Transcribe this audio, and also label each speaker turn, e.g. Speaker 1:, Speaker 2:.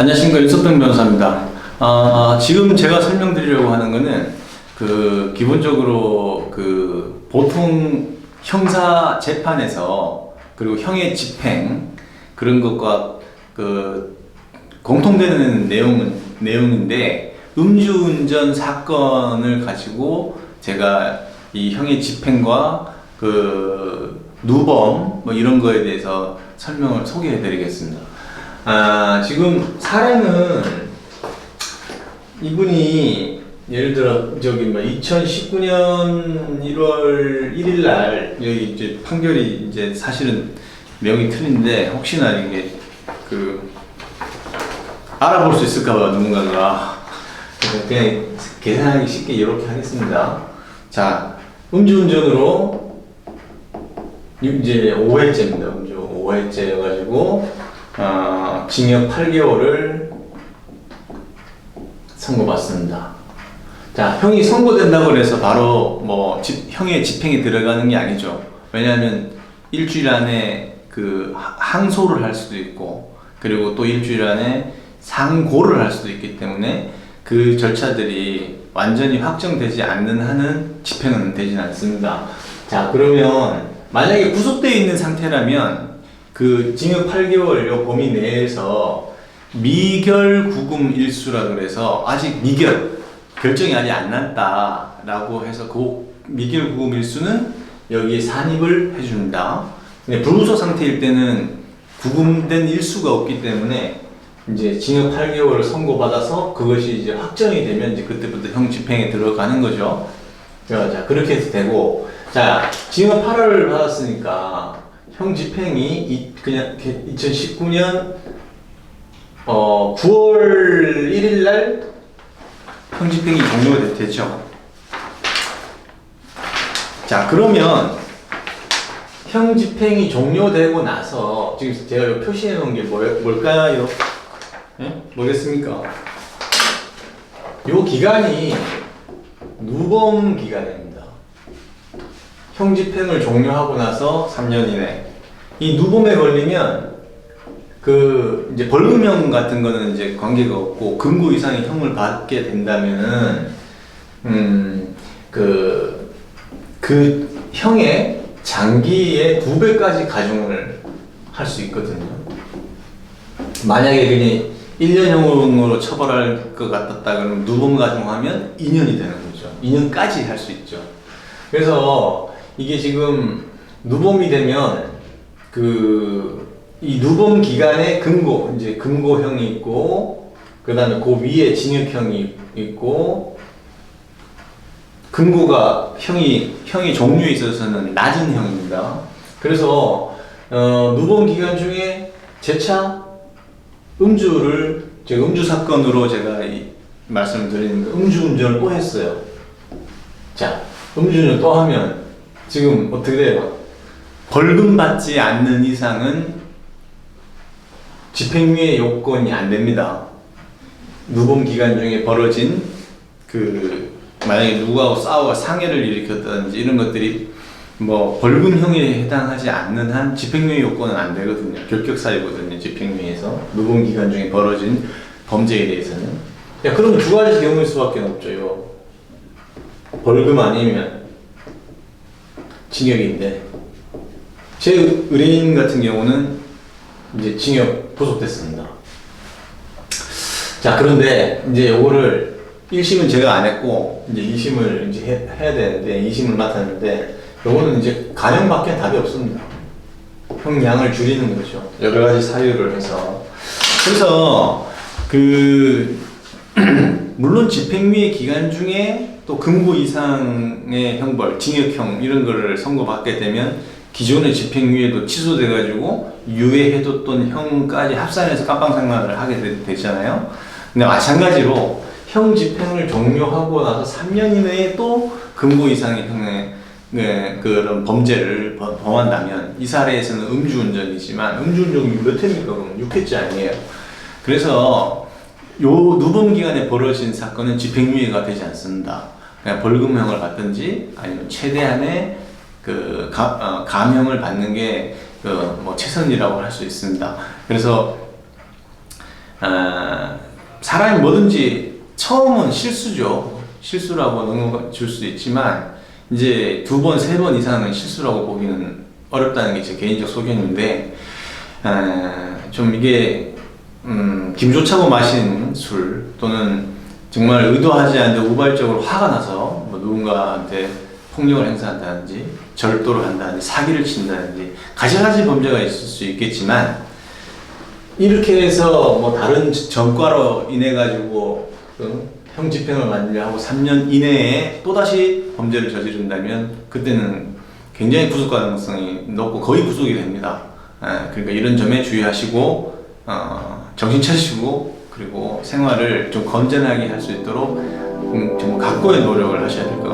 Speaker 1: 안녕하십니까 윤석동 변호사입니다. 아, 지금 제가 설명드리려고 하는 거는 그 기본적으로 그 보통 형사 재판에서 그리고 형의 집행 그런 것과 그 공통되는 내용은 내용인데 음주운전 사건을 가지고 제가 이 형의 집행과 그 누범 뭐 이런 거에 대해서 설명을 소개해 드리겠습니다. 아, 지금 사례는 이분이 예를 들어 저기 뭐 2019년 1월 1일 날 여기 이제 판결이 이제 사실은 명이 틀린데 혹시나 이게 그 알아볼 수 있을까봐 누군가가 그냥 계산하기 쉽게 이렇게 하겠습니다. 자, 음주운전으로 이제 5회째입니다. 음주 5회째여가지고 어, 징역 8개월을 선고받습니다. 자, 형이 선고된다고 해서 바로 뭐 집, 형의 집행에 들어가는 게 아니죠. 왜냐하면 일주일 안에 그 하- 항소를 할 수도 있고 그리고 또 일주일 안에 상고를 할 수도 있기 때문에 그 절차들이 완전히 확정되지 않는 한은 집행은 되진 않습니다. 자, 그러면 만약에 구속되어 있는 상태라면 그 징역 8개월 요 범위 내에서 미결 구금 일수라 그래서 아직 미결 결정이 아직 안 났다라고 해서 그 미결 구금 일수는 여기에 산입을 해줍니다. 근데 불구속 상태일 때는 구금된 일수가 없기 때문에 이제 징역 8개월을 선고받아서 그것이 이제 확정이 되면 이제 그때부터 형 집행에 들어가는 거죠. 자, 자, 그렇게 해도 되고 자 징역 8월을 받았으니까 형 집행이 이, 그냥 2019년 어 9월 1일 날형 집행이 종료가 됐죠. 자 그러면 형 집행이 종료되고 나서 지금 제가 요 표시해 놓은 게 뭐, 뭘까요? 예? 뭐겠습니까? 요 기간이 누범 기간입니다. 형 집행을 종료하고 나서 3년 이내 이 누범에 걸리면 그 이제 벌금형 같은 거는 이제 관계가 없고 금고 이상의 형을 받게 된다면은 음그 그 형의 장기의 두 배까지 가중을 할 수 있거든요. 만약에 그냥 1년형으로 처벌할 것 같았다 그러면 누범 가중하면 2년이 되는 거죠. 2년까지 할 수 있죠. 그래서 이게 지금 누범이 되면 그 이 누범 기간에 금고 이제 금고형이 있고 그 다음에 그 위에 징역형이 있고 금고가 형이 형이 종류에 있어서는 낮은 형입니다. 그래서 어, 누범 기간 중에 재차 음주를 제가 음주 사건으로 제가 이 말씀을 드리는 거 음주 운전을 또 했어요. 자, 음주운전 또 하면 지금 어떻게 돼요? 벌금 받지 않는 이상은 집행유예 요건이 안 됩니다. 누범 기간 중에 벌어진 그 만약에 누구하고 싸워 상해를 일으켰다든지 이런 것들이 뭐 벌금형에 해당하지 않는 한 집행유예 요건은 안 되거든요. 결격 사유거든요. 집행유예에서 누범 기간 중에 벌어진 범죄에 대해서는. 야 그럼 두 가지 경우일 수밖에 없죠. 벌금 아니면 징역인데 제 의뢰인 같은 경우는 이제 징역 구속됐습니다. 자 그런데 이제 요거를 1심은 제가 안 했고 이제 2심을 이제 해, 해야 되는데 2심을 맡았는데 요거는 이제 가형밖에 답이 없습니다. 형량을 줄이는 거죠. 여러 가지 사유를 해서 그래서 그 물론 집행유예 기간 중에 또 금고 이상의 형벌, 징역형 이런 거를 선고받게 되면 기존의 집행유예도 취소돼가지고 유예해뒀던 형까지 합산해서 깜빵생활을 하게 되, 되잖아요. 근데 마찬가지로 형 집행을 종료하고 나서 3년 이내에 또 금고 이상의 형의 네, 그런 범죄를 범- 범한다면 이 사례에서는 음주운전이지만 음주운전이 몇 회입니까? 그럼 6회째 아니에요. 그래서 요 누범 기간에 벌어진 사건은 집행유예가 되지 않습니다. 그냥 벌금형을 받든지 아니면 최대한의 그 가, 어, 감형을 받는 게 그 뭐 최선이라고 할 수 있습니다. 그래서 아, 사람이 뭐든지 처음은 실수죠. 실수라고 넘어줄 수 있지만 이제 두 번, 세 번 이상은 실수라고 보기는 어렵다는 게 제 개인적 소견인데 아, 좀 이게 음, 김조차고 마신 술 또는 정말 의도하지 않는데 우발적으로 화가 나서 뭐 누군가한테 폭력을 행사한다든지 절도를 한다든지 사기를 친다든지 가지가지 범죄가 있을 수 있겠지만 이렇게 해서 뭐 다른 전과로 인해 가지고 형 집행을 만들려 하고 3년 이내에 또 다시 범죄를 저지른다면 그때는 굉장히 구속 가능성이 높고 거의 구속이 됩니다. 예, 그러니까 이런 점에 주의하시고 어, 정신 차리시고 그리고 생활을 좀 건전하게 할 수 있도록 음, 정말 각고의 노력을 하셔야 될 것